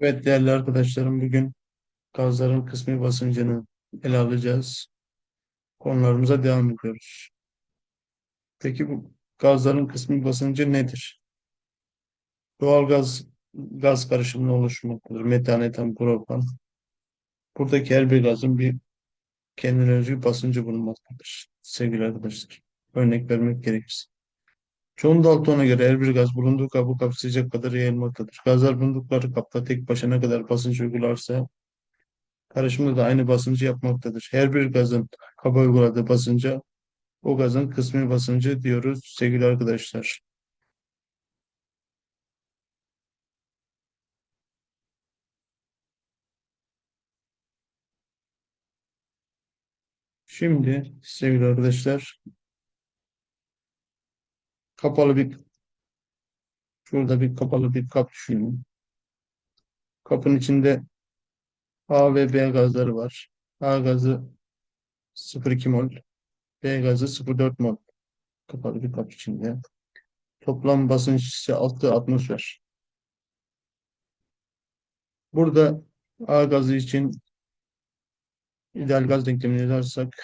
Evet değerli arkadaşlarım bugün gazların kısmi basıncını ele alacağız. Konularımıza devam ediyoruz. Peki bu gazların kısmi basıncı nedir? Doğal gaz gaz karışımının oluşmaktadır. Metan, etan, propan. Buradaki her bir gazın bir kendine özgü basıncı bulunmaktadır. Sevgili arkadaşlar. Örnek vermek gerekirse. John Dalton'a göre her bir gaz bulunduğu kabı kapsayacak kadar yayılmaktadır. Gazlar bulundukları kapta tek başına kadar basınç uygularsa karışımda da aynı basıncı yapmaktadır. Her bir gazın kaba uyguladığı basınca o gazın kısmi basıncı diyoruz sevgili arkadaşlar. Şimdi sevgili arkadaşlar kapalı bir şurada bir kapalı bir kap düşünün. Kapın içinde A ve B gazları var. A gazı 0,2 mol, B gazı 0,4 mol. Kapalı bir kap içinde. Toplam basınç ise 6 atmosfer. Burada A gazı için ideal gaz denklemini yazarsak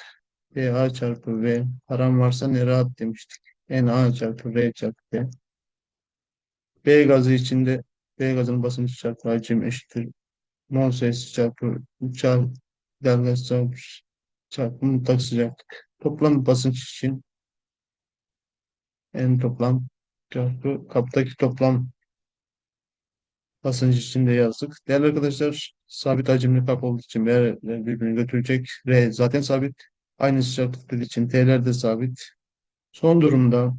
PA çarpı V param varsa ne rahat demiştik. Na çarpı R çarpı P. B gazı içinde B gazının basıncı çarpı hacim eşittir. Mol sayısı çarpı çarpı ideal gaz çarpı, çarpı mutlak sıcaklık. Toplam basınç için en toplam çarpı kaptaki toplam basınç için de yazdık. Değerli arkadaşlar sabit hacimli kap olduğu için B'ler birbirini götürecek. R zaten sabit. Aynı sıcaklıkları için T'ler de sabit. Son durumda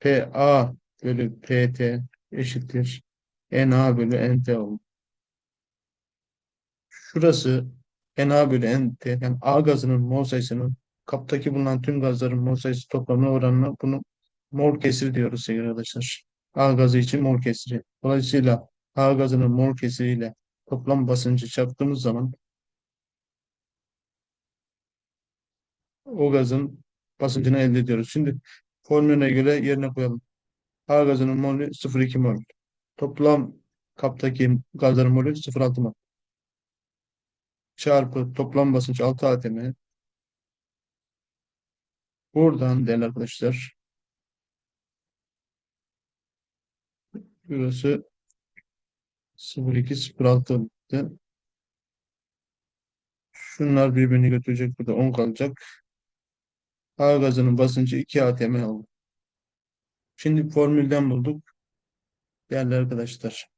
PA bölü PT eşittir. NA bölü NT olur. Şurası NA bölü NT yani A gazının mol sayısının kaptaki bulunan tüm gazların mol sayısı toplamına oranına bunu mol kesiri diyoruz sevgili arkadaşlar. A gazı için mol kesiri. Dolayısıyla A gazının mol kesiriyle toplam basıncı çarptığımız zaman o gazın basıncını elde ediyoruz. Şimdi formülüne göre yerine koyalım. A gazının molü 0,2 mol. Toplam kaptaki gazların molü 0,6 mol. Çarpı toplam basınç 6 atm. Buradan değerli arkadaşlar burası 0,2 0,6 Şunlar birbirini götürecek. Burada 10 kalacak. A gazının basıncı 2 atm oldu. Şimdi formülden bulduk. Değerli arkadaşlar.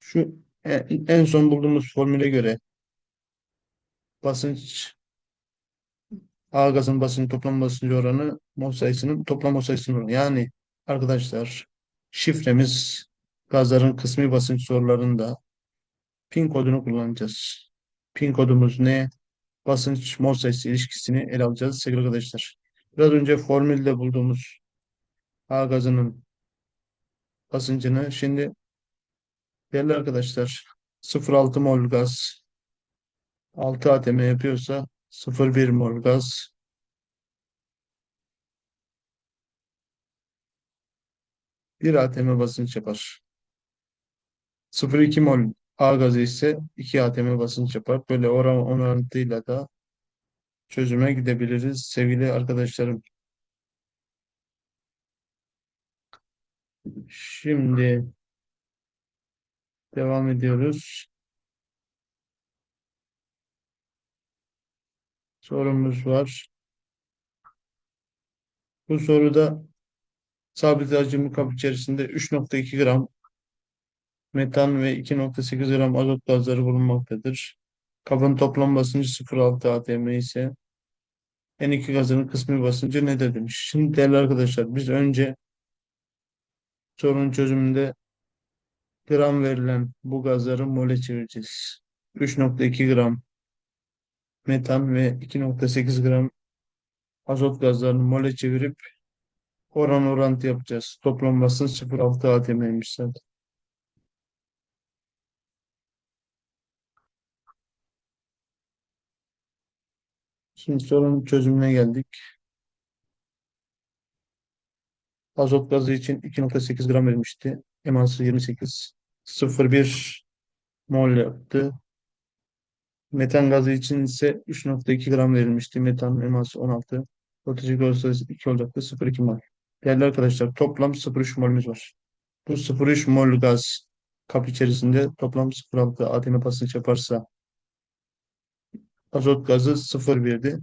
Şu en en son bulduğumuz formüle göre basınç A gazın basıncı toplam basıncı oranı mol sayısının toplam mol sayısının oranı. Yani arkadaşlar şifremiz gazların kısmi basınç sorularında pin kodunu kullanacağız. Pin kodumuz ne? Basınç mol ilişkisini ele alacağız sevgili arkadaşlar. Biraz önce formülde bulduğumuz A gazının basıncını şimdi değerli arkadaşlar 0,6 mol gaz 6 atm yapıyorsa 0,1 mol gaz 1 atm basınç yapar. 0,2 mol A gazı ise 2 atm basınç yapar. Böyle oran orantıyla da çözüme gidebiliriz sevgili arkadaşlarım. Şimdi devam ediyoruz. Sorumuz var. Bu soruda sabit hacimli kap içerisinde 3.2 gram metan ve 2.8 gram azot gazları bulunmaktadır. Kabın toplam basıncı 0.6 atm ise N2 gazının kısmi basıncı nedir demiş. Şimdi değerli arkadaşlar biz önce sorunun çözümünde gram verilen bu gazları mole çevireceğiz. 3.2 gram metan ve 2.8 gram azot gazlarını mole çevirip oran orantı yapacağız. Toplam basınç 0.6 atm'ymiş zaten. Şimdi sorunun çözümüne geldik. Azot gazı için 2.8 gram verilmişti. Eması 28. 0,1 mol yaptı. Metan gazı için ise 3.2 gram verilmişti. Metan eması 16. Ortacık gaz sayısı 2 olacaktı. 0,2 mol. Değerli arkadaşlar toplam 0,3 molümüz var. Bu 0,3 mol gaz kap içerisinde toplam 0,6 atm basınç yaparsa azot gazı 0,1'di.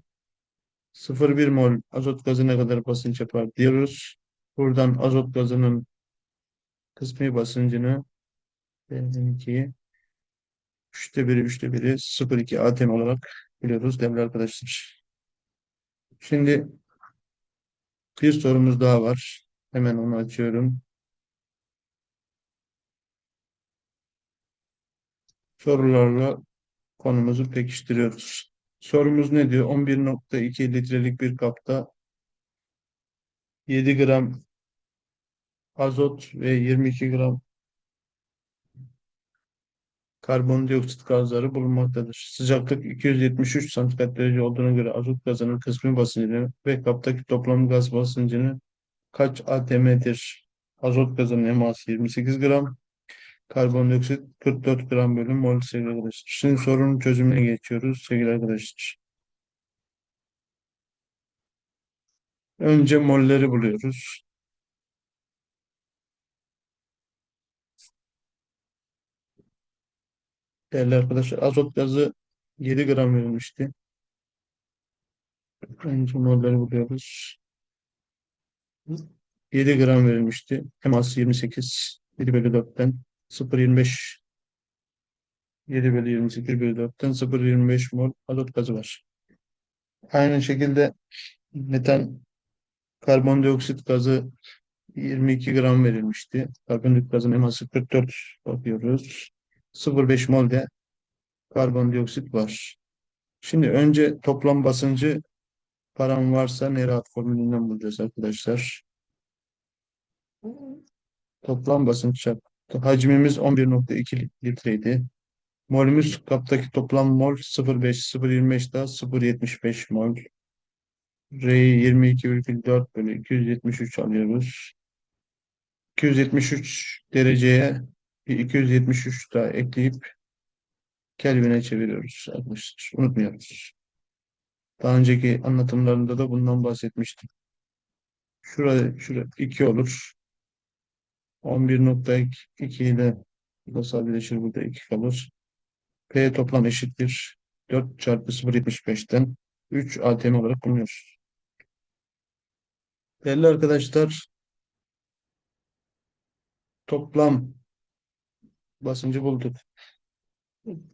0,1 mol azot gazı ne kadar basınç yapar diyoruz. Buradan azot gazının kısmi basıncını diyelim ki üçte biri üçte biri 0,2 atm olarak biliyoruz değerli arkadaşlar. Şimdi bir sorumuz daha var. Hemen onu açıyorum. Sorularla konumuzu pekiştiriyoruz. Sorumuz ne diyor? 11.2 litrelik bir kapta 7 gram azot ve 22 gram karbondioksit gazları bulunmaktadır. Sıcaklık 273 santigrat derece olduğuna göre azot gazının kısmi basıncını ve kaptaki toplam gaz basıncını kaç atm'dir? Azot gazının eması 28 gram, karbondioksit 44 gram bölü mol sevgili arkadaşlar. Şimdi sorunun çözümüne geçiyoruz sevgili arkadaşlar. Önce molleri buluyoruz. Değerli arkadaşlar azot gazı 7 gram verilmişti. Önce molleri buluyoruz. 7 gram verilmişti. Eması 28. 7 bölü 4'ten 0.25 7 bölü 28 bölü 4'ten 0.25 mol azot gazı var. Aynı şekilde metan karbondioksit gazı 22 gram verilmişti. Karbondioksit gazın eması 44 bakıyoruz. 0.5 mol de karbondioksit var. Şimdi önce toplam basıncı param varsa Nerat formülünden bulacağız arkadaşlar. Toplam basınç çarpı. Hacmimiz 11.2 litreydi. Molümüz kaptaki toplam mol 0.5, 0.25 daha 0.75 mol. R'yi 22,4 bölü 273 alıyoruz. 273 dereceye bir 273 daha ekleyip Kelvin'e çeviriyoruz arkadaşlar. Unutmuyoruz. Daha önceki anlatımlarında da bundan bahsetmiştim. Şurada, şurada 2 olur. 11.2 ile bu da sadeleşir. Burada 2 kalır. P toplam eşittir. 4 çarpı 0.75'ten 3 ATM olarak bulunuyor. Değerli arkadaşlar toplam basıncı bulduk.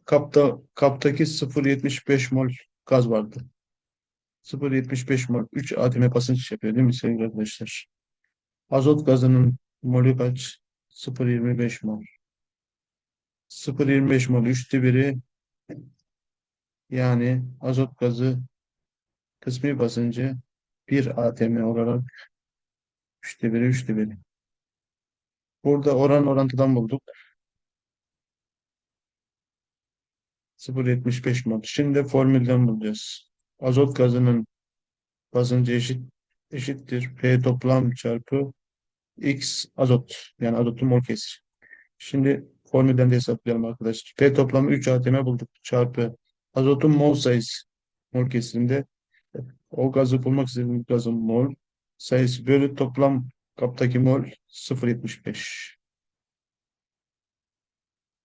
Kapta, kaptaki 0.75 mol gaz vardı. 0.75 mol 3 atm basınç yapıyor değil mi sevgili arkadaşlar? Azot gazının molü kaç? 0.25 mol. 0.25 mol 3'te biri yani azot gazı kısmi basıncı 1 atm olarak 3'te biri 3'te biri. Burada oran orantıdan bulduk. 0.75 mol. Şimdi formülden bulacağız. Azot gazının basıncı eşit eşittir. P toplam çarpı X azot. Yani azotun mol kesir. Şimdi formülden de hesaplayalım arkadaşlar. P toplamı 3 atm bulduk. Çarpı azotun mol sayısı. Mol kesiminde o gazı bulmak istediğimiz gazın mol sayısı bölü toplam kaptaki mol 0.75.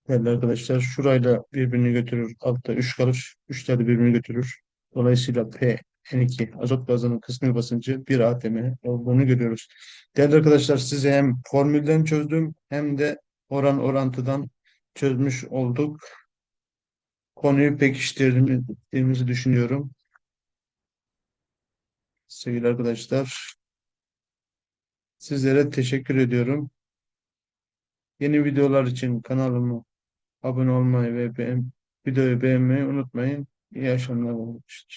Değerli arkadaşlar şurayla birbirini götürür. Altta 3 kalır. 3 de birbirini götürür. Dolayısıyla P N2 azot gazının kısmi basıncı 1 atm olduğunu görüyoruz. Değerli arkadaşlar size hem formülden çözdüm hem de oran orantıdan çözmüş olduk. Konuyu pekiştirdiğimizi düşünüyorum. Sevgili arkadaşlar sizlere teşekkür ediyorum. Yeni videolar için kanalıma abone olmayı ve beğen videoyu beğenmeyi unutmayın. İyi akşamlar olmuştur.